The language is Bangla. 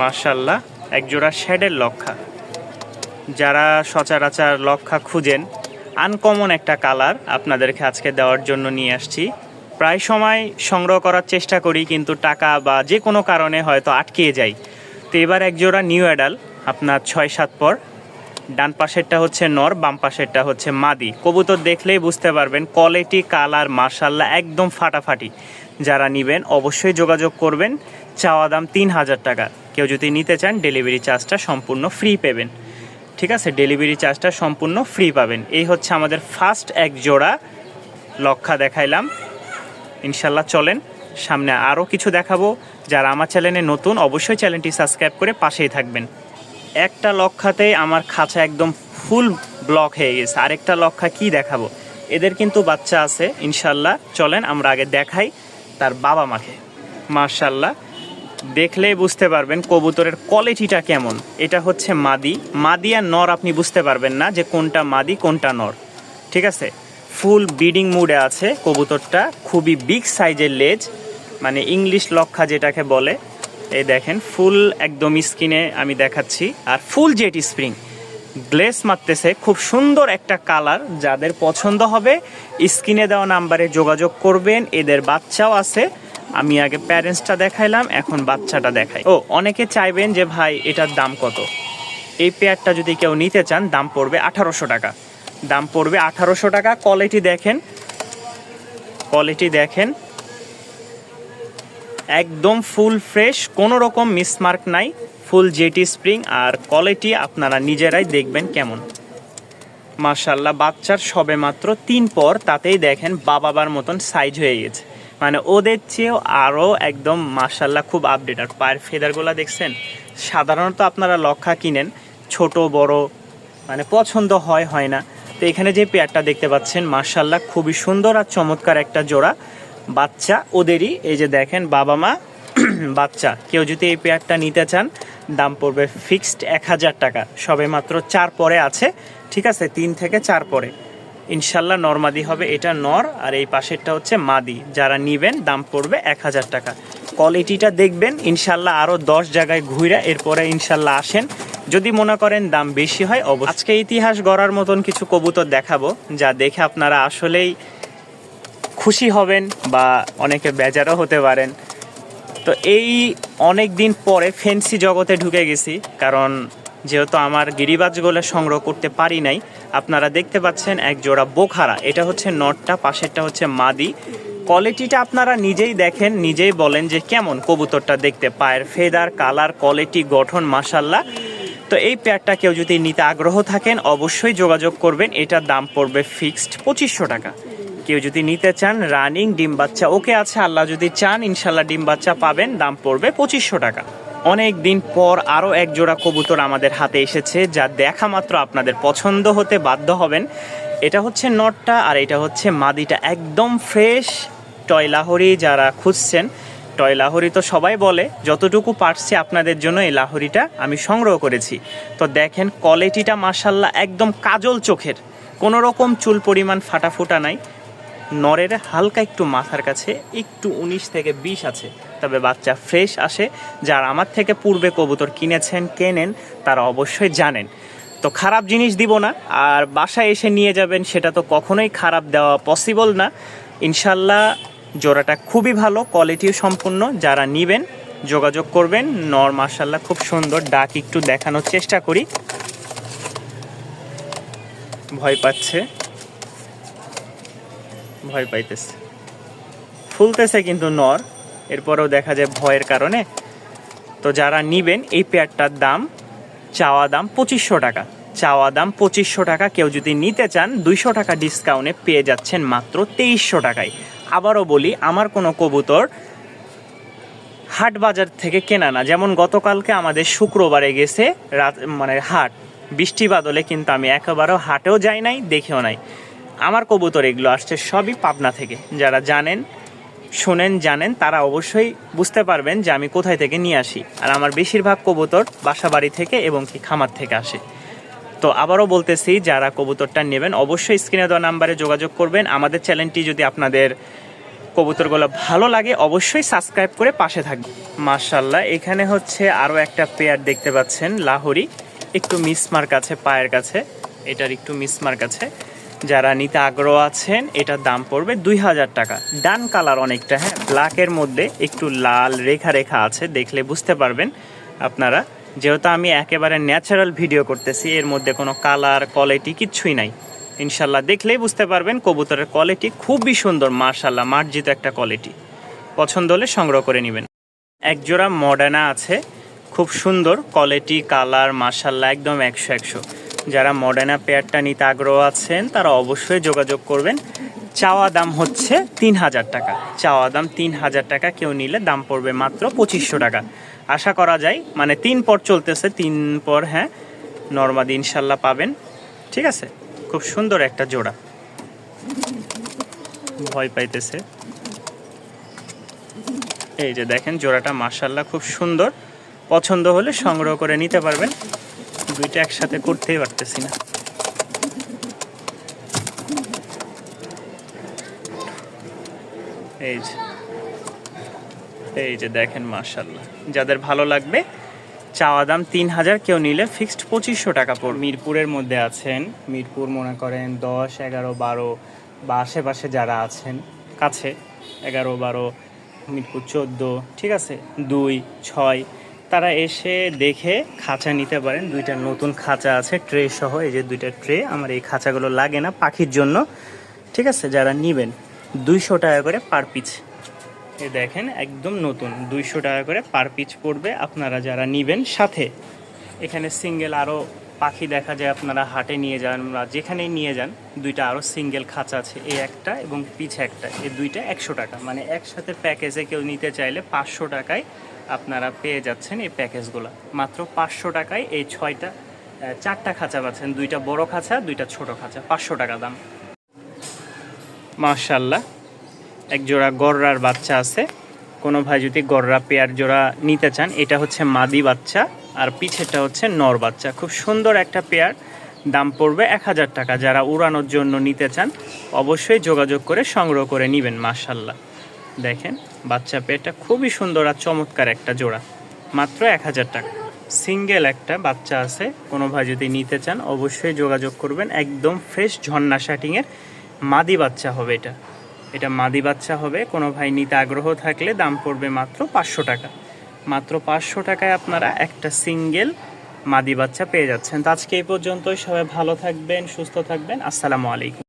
মার্শাল্লাহ একজোড়া শেডের লক্ষা। যারা সচরাচর লক্ষা খুঁজেন আনকমন একটা কালার আপনাদেরকে আজকে দেওয়ার জন্য নিয়ে আসছি। প্রায় সময় সংগ্রহ করার চেষ্টা করি, কিন্তু টাকা বা যে কোনো কারণে হয়তো আটকিয়ে যাই। তো এবার একজোড়া নিউ অ্যাডাল আপনার ছয় সাত পর। ডান পাশেরটা হচ্ছে নর, বাম পাশেরটা হচ্ছে মাদি। কবুতর দেখলেই বুঝতে পারবেন কোয়ালিটি কালার মার্শাল্লাহ একদম ফাটাফাটি। যারা নেবেন, অবশ্যই যোগাযোগ করবেন, চাওয়া দাম তিন হাজার টাকা। কেউ যদি নিতে চান ডেলিভারি চার্জটা সম্পূর্ণ ফ্রি পাবেন। ঠিক আছে? ডেলিভারি চার্জটা সম্পূর্ণ ফ্রি পাবেন। এই হচ্ছে আমাদের ফার্স্ট এক জোড়া লক্ষা দেখাইলাম। ইনশাল্লাহ চলেন, সামনে আরও কিছু দেখাবো। যারা আমার চ্যানেলে নতুন, অবশ্যই চ্যানেলটি সাবস্ক্রাইব করে পাশেই থাকবেন। একটা লক্ষাতে আমার খাঁচা একদম ফুল ব্লক হয়ে গেছে। আরেকটা লক্ষা কি দেখাবো? এদের কিন্তু বাচ্চা আছে ইনশাল্লাহ চলেন, আমরা আগে দেখাই তার বাবা মাকে। মার্শাল্লাহ দেখলেই বুঝতে পারবেন কবুতরের কোয়ালিটিটা কেমন। এটা হচ্ছে মাদি। মাদি আর নর আপনি বুঝতে পারবেন না যে কোনটা মাদি, কোনটা নর। ঠিক আছে? ফুল বিডিং মুডে আছে কবুতরটা। খুবই বিগ সাইজের লেজ মানে ইংলিশ লক্ষা যেটাকে বলে। এই দেখেন ফুল একদম স্কিনে আমি দেখাচ্ছি। আর ফুল জেট স্প্রিং গ্লেস মারতেছে, খুব সুন্দর একটা কালার যাদের পছন্দ হবে স্ক্রিনে দেওয়া নাম্বারে যোগাযোগ করবেন। এদের বাচ্চাও আছে। আমি আগে প্যারেন্টসটা দেখাইলাম, এখন বাচ্চাটা দেখাই। ও, অনেকে চাইবেন যে ভাই, এটার দাম কত? এই পেয়ারটা যদি কেউ নিতে চান, দাম পড়বে আঠারোশো টাকা। দাম পড়বে আঠারোশো টাকা। কোয়ালিটি দেখেন। কোয়ালিটি দেখেন। একদম ফুল ফ্রেশ, কোনো রকম মিসমার্ক নাই। ফুল জেটি স্প্রিং আর কোয়ালিটি আপনারা নিজেরাই দেখবেন কেমন। মার্শাল্লাহ বাচ্চার সবে মাত্র তিন পর তাতেই দেখেন বাবাবার মতন সাইজ হয়ে গেছে। মানে ওদের চেয়েও আরও একদম মার্শাল্লাহ খুব আপডেট আর পায়ের ফেদারগুলো দেখছেন, সাধারণত আপনারা লক্ষা কিনেন, ছোট, বড় মানে পছন্দ হয় হয় না। তো এখানে যে পেয়ারটা দেখতে পাচ্ছেন মার্শাল্লাহ খুবই সুন্দর আর চমৎকার একটা জোড়া। বাচ্চা ওদেরই, এই যে দেখেন, বাবা মা, বাচ্চা। কেউ যদি এই পেয়ারটা নিতে চান, দাম পড়বে ফিক্সড এক হাজার টাকা। সবে মাত্র চার পরে আছে, ঠিক আছে, তিন থেকে চার পরে। ইনশাল্লাহ নরমাদি হবে। এটা নর আর এই পাশেরটা হচ্ছে মাদি। যারা নিবেন, দাম পড়বে এক হাজার টাকা। কোয়ালিটিটা দেখবেন, ইনশাল্লাহ আরও দশ জায়গায় ঘুরে এরপরে ইনশাল্লাহ আসেন। যদি মনে করেন দাম বেশি হয়, অবশ্যই। আজকে ইতিহাস গড়ার মতন কিছু কবুতর দেখাবো, যা দেখে আপনারা আসলেই খুশি হবেন বা অনেকে বেজারও হতে পারেন। তো এই অনেক দিন পরে ফেন্সি জগতে ঢুকে গেছি, কারণ যেহেতু আমার গিরিবাজ গিরিবাজগুলো সংগ্রহ করতে পারি নাই, আপনারা দেখতে পাচ্ছেন এক জোড়া বোখারা। এটা হচ্ছে নটটা, পাশেরটা হচ্ছে মাদি। কোয়ালিটিটা আপনারা নিজেই দেখেন, নিজেই বলেন যে কেমন কবুতরটা দেখতে। পায়ের ফেদার, কালার, কোয়ালিটি, গঠন মাসাল্লাহ তো এই পেয়ারটা কেউ যদি নিতে আগ্রহ থাকেন, অবশ্যই যোগাযোগ করবেন। এটার দাম পড়বে ফিক্সড পঁচিশশো টাকা। কেউ যদি নিতে চান, রানিং ডিম বাচ্চা, ওকে আছে, আল্লাহ যদি চান ইনশাল্লাহ ডিম বাচ্চা পাবেন, দাম পড়বে পঁচিশশো টাকা। অনেক দিন পর আরও এক জোড়া কবুতর আমাদের হাতে এসেছে, যা দেখা মাত্র আপনাদের পছন্দ হতে বাধ্য হবেন। এটা হচ্ছে নটটা আর এটা হচ্ছে মাদিটা, একদম ফ্রেশ টয় লাহরি যারা খুঁজছেন। টয় লাহরি তো সবাই বলে, যতটুকু পারছি আপনাদের জন্য এই লাহরিটা আমি সংগ্রহ করেছি। তো দেখেন কোয়ালিটিটা মাসাল্লাহ একদম কাজল চোখের কোনো রকম চুল পরিমাণ ফাটাফুটা নাই। নরের হালকা একটু মাথার কাছে, একটু উনিশ থেকে বিশ আছে। তবে বাচ্চা ফ্রেশ আসে, যারা আমার থেকে পূর্বে কবুতর কিনেছেন, কেনেন, তারা অবশ্যই জানেন। তো খারাপ জিনিস দিব না, আর বাসায় এসে নিয়ে যাবেন, সেটা তো কখনোই খারাপ দেওয়া পসিবল না। ইনশাল্লাহ জোড়াটা খুবই ভালো কোয়ালিটিও সম্পূর্ণ। যারা নিবেন, যোগাযোগ করবেন। নর মার্শাল্লাহ খুব সুন্দর ডাক একটু দেখানোর চেষ্টা করি। ভয় পাচ্ছে। ভয় পাইতেছে। ফুলতেছে কিন্তু নর, এরপরেও দেখা যায় ভয়ের কারণে। তো যারা নিবেন, এই পেয়ারটার দাম, চাওয়া দাম পঁচিশশো টাকা। চাওয়া দাম পঁচিশশো টাকা, কেউ যদি নিতে চান, দুইশো টাকা ডিসকাউন্টে পেয়ে যাচ্ছেন মাত্র তেইশশো টাকায়। আবারও বলি, আমার কোনো কবুতর হাট বাজার থেকে কেনা না। যেমন গতকালকে আমাদের শুক্রবারে গেছে রাত মানে হাট। বৃষ্টি বাদলে কিন্তু আমি একেবারেও হাটেও যাই নাই, দেখেও নাই। আমার কবুতর এগুলো আসছে সবই পাবনা থেকে। যারা জানেন, শোনেন, জানেন, তারা অবশ্যই বুঝতে পারবেন যে আমি কোথায় থেকে নিয়ে আসি। আর আমার বেশিরভাগ কবুতর বাসা বাড়ি থেকে এবং কি খামার থেকে আসে। তো আবারও বলতেছি, যারা কবুতরটা নেবেন, অবশ্যই স্ক্রিনে দেওয়া নাম্বারে যোগাযোগ করবেন। আমাদের চ্যানেলটি যদি আপনাদের কবুতরগুলো ভালো লাগে, অবশ্যই সাবস্ক্রাইব করে পাশে থাকবে মার্শাল্লাহ এখানে হচ্ছে আরও একটা পেয়ার দেখতে পাচ্ছেন, লাহোরি। একটু মিসমার্ক আছে, পায়ের কাছে। এটার একটু মিসমার্ক আছে। যারা নিতে আগ্রহ আছেন, এটার দাম পড়বে দুই হাজার টাকা। ডান কালার অনেকটা হ্যাঁ? ব্ল্যাকের মধ্যে একটু লাল রেখা রেখা আছে, দেখলে বুঝতে পারবেন আপনারা। যেহেতু আমি একেবারে ন্যাচারাল ভিডিও করতেছি, এর মধ্যে কোনো কালার কোয়ালিটি কিচ্ছুই নাই। ইনশাল্লাহ দেখলেই বুঝতে পারবেন কবুতরের কোয়ালিটি খুবই সুন্দর মার্শাল্লাহ মার্জিত একটা কোয়ালিটি পছন্দ হলে সংগ্রহ করে নেবেন। এক জোড়া মডার্না আছে, খুব সুন্দর কোয়ালিটি কালার মার্শাল্লাহ একদম একশো একশো। যারা মডার্না পেয়ারটা নিতে আগ্রহ আছেন, তারা অবশ্যই যোগাযোগ করবেন। চাওয়া দাম হচ্ছে তিন হাজার টাকা। চাওয়া দাম তিন হাজার টাকা, কেউ নিলে দাম পড়বে মাত্র পঁচিশশো টাকা। আশা করা যায় মানে তিন পর চলতেছে, তিন পর হ্যাঁ নর্মাদি ইনশাল্লাহ পাবেন। ঠিক আছে? খুব সুন্দর একটা জোড়া। ভয় পাইতেছে। এই যে দেখেন, জোড়াটা মার্শাল্লাহ খুব সুন্দর। পছন্দ হলে সংগ্রহ করে নিতে পারবেন। দুইটা একসাথে করতেই পারতেছি না। এই যে এই যে দেখেন মার্শাল্লাহ যাদের ভালো লাগবে, চাওয়া দাম তিন হাজার, কেউ নিলে ফিক্সড পঁচিশশো টাকা পড়বে। মিরপুরের মধ্যে আছেন, মিরপুর মনে করেন দশ, এগারো, বারো, বা আশেপাশে যারা আছেন, কাছে, এগারো, বারো, মিরপুর চোদ্দ, ঠিক আছে, দুই, ছয় তারা এসে দেখে খাঁচা নিতে পারেন। দুইটা নতুন খাঁচা আছে, ট্রে সহ, এই যে দুইটা ট্রে। আমার এই খাঁচাগুলো লাগে না পাখির জন্য। ঠিক আছে, যারা নিবেন, দুইশো টাকা করে পার পিচ। এ দেখেন, একদম নতুন, দুইশো টাকা করে পার পিচ পড়বে আপনারা যারা নিবেন সাথে। এখানে সিঙ্গেল আরও পাখি দেখা যায়, আপনারা হাটে নিয়ে যান বা যেখানেই নিয়ে যান, দুইটা আরও সিঙ্গেল খাঁচা আছে, এই একটা এবং পিছে একটা, এই দুইটা একশো টাকা। মানে একসাথে প্যাকেজে কেউ নিতে চাইলে পাঁচশো টাকায় আপনারা পেয়ে যাচ্ছেন এই প্যাকেজগুলো মাত্র পাঁচশো টাকায় এই ছয়টা চারটা খাঁচা পাচ্ছেন। দুইটা বড় খাঁচা, দুইটা ছোট খাঁচা, পাঁচশো টাকা দাম। মাশাল্লাহ এক জোড়া গররার বাচ্চা আছে। কোনো ভাই যদি গররা পেয়ার জোড়া নিতে চান, এটা হচ্ছে মাদি বাচ্চা। আর পিছেরটা হচ্ছে নর বাচ্চা। খুব সুন্দর একটা পেয়ার, দাম পড়বে এক হাজার টাকা। যারা উড়ানোর জন্য নিতে চান, অবশ্যই যোগাযোগ করে সংগ্রহ করে নেবেন মাশাল্লাহ দেখেন, বাচ্চা পেয়ারটা খুবই সুন্দর আর চমৎকার একটা জোড়া। মাত্র এক হাজার টাকা। সিঙ্গেল একটা বাচ্চা আছে, কোনো ভাই যদি নিতে চান, অবশ্যই যোগাযোগ করবেন। একদম ফ্রেশ ঝর্ণা শাটিংয়ের মাদি বাচ্চা হবে এটা। এটা মাদি বাচ্চা হবে, কোনো ভাই নিতে আগ্রহ থাকলে দাম পড়বে মাত্র পাঁচশো টাকা। মাত্র পাঁচশো টাকায় আপনারা একটা সিঙ্গেল মাদি বাচ্চা পেয়ে যাচ্ছেন। তো আজকে এই পর্যন্তই। সবাই ভালো থাকবেন, সুস্থ থাকবেন। আসসালামু আলাইকুম।